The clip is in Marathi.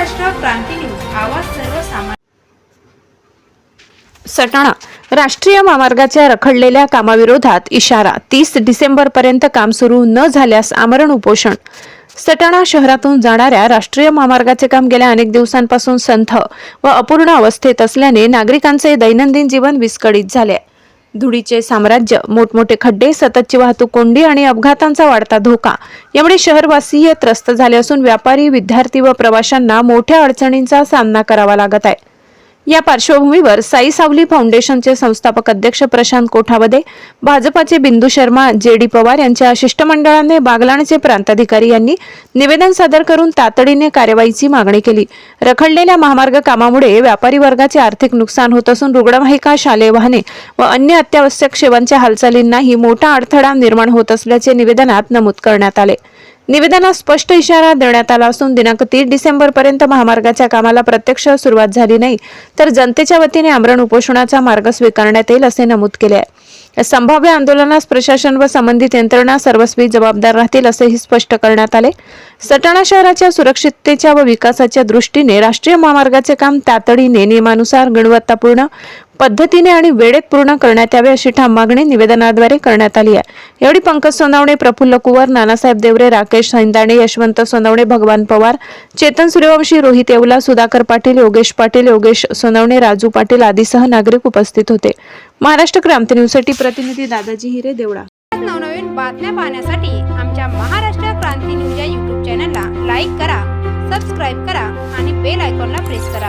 क्रांती न्यूज. आवाज सर्वसामान्य. सटाणा. राष्ट्रीय महामार्गाच्या रखडलेल्या कामाविरोधात इशारा. तीस डिसेंबरपर्यंत काम सुरू न झाल्यास आमरण उपोषण. सटाणा शहरातून जाणाऱ्या राष्ट्रीय महामार्गाचे काम गेल्या अनेक दिवसांपासून संथ व अपूर्ण अवस्थेत असल्याने नागरिकांचे दैनंदिन जीवन विस्कळीत झाले आहे. धुळीचे साम्राज्य मोठमोठे खड्डे सततची वाहतूक कोंडी आणि अपघातांचा वाढता धोका. यामुळे शहरवासीय त्रस्त झाले असून व्यापारी विद्यार्थी व प्रवाशांना मोठ्या अडचणींचा सामना करावा लागत आहे. या पार्श्वभूमीवर साई सावली फाउंडेशनचे संस्थापक अध्यक्ष प्रशांत कोठावदे भाजपाचे बिंदू शर्मा जे डी पवार यांच्या शिष्टमंडळाने बागलाणचे प्रांताधिकारी यांनी निवेदन सादर करून तातडीने कार्यवाहीची मागणी केली. रखडलेल्या महामार्ग कामामुळे व्यापारी वर्गाचे आर्थिक नुकसान होत असून रुग्णवाहिका शालेय वाहने व अन्य अत्यावश्यक सेवांच्या हालचालींनाही मोठा अडथळा निर्माण होत असल्याचे निवेदनात नमूद करण्यात आले. निवेदनात स्पष्ट इशारा देण्यात आला असून दिनांक तीस डिसेंबर पर्यंत महामार्गाच्या कामाला प्रत्यक्ष सुरुवात झाली नाही तर जनतेच्या वतीने आमरण उपोषणाचा मार्ग स्वीकारण्यात येईल असे नमूद केले आहे. संभाव्य आंदोलनास प्रशासन व संबंधित यंत्रणा सर्वस्वी जबाबदार राहतील असेही स्पष्ट करण्यात आले. सटाणा शहराच्या सुरक्षिततेच्या व विकासाच्या दृष्टीने राष्ट्रीय महामार्गाचे काम तातडीने नियमानुसार गुणवत्तापूर्ण पद्धतीने आणि वेळेत पूर्ण करण्यात यावे अशी ठाम मागणी निवेदनाद्वारे करण्यात आली आहे. यावेळी पंकज सोनवणे प्रफुल्ल कुवर नानासाहेब देवरे राकेश सैंदाणे यशवंत सोनवणे भगवान पवार चेतन सूर्यवंशी रोहित येवला सुधाकर पाटील योगेश पाटील योगेश सोनवणे राजू पाटील आदीसह नागरिक उपस्थित होते. महाराष्ट्र क्रांती न्यूजसाठी प्रतिनिधी दादाजी हिरे देवळा. नवनवीन बातम्या पाहण्यासाठी आमच्या महाराष्ट्र क्रांती न्यूज या यूट्यूब चॅनलला लाईक करा सबस्क्राईब करा आणि बेल आयकॉनला प्रेस करा.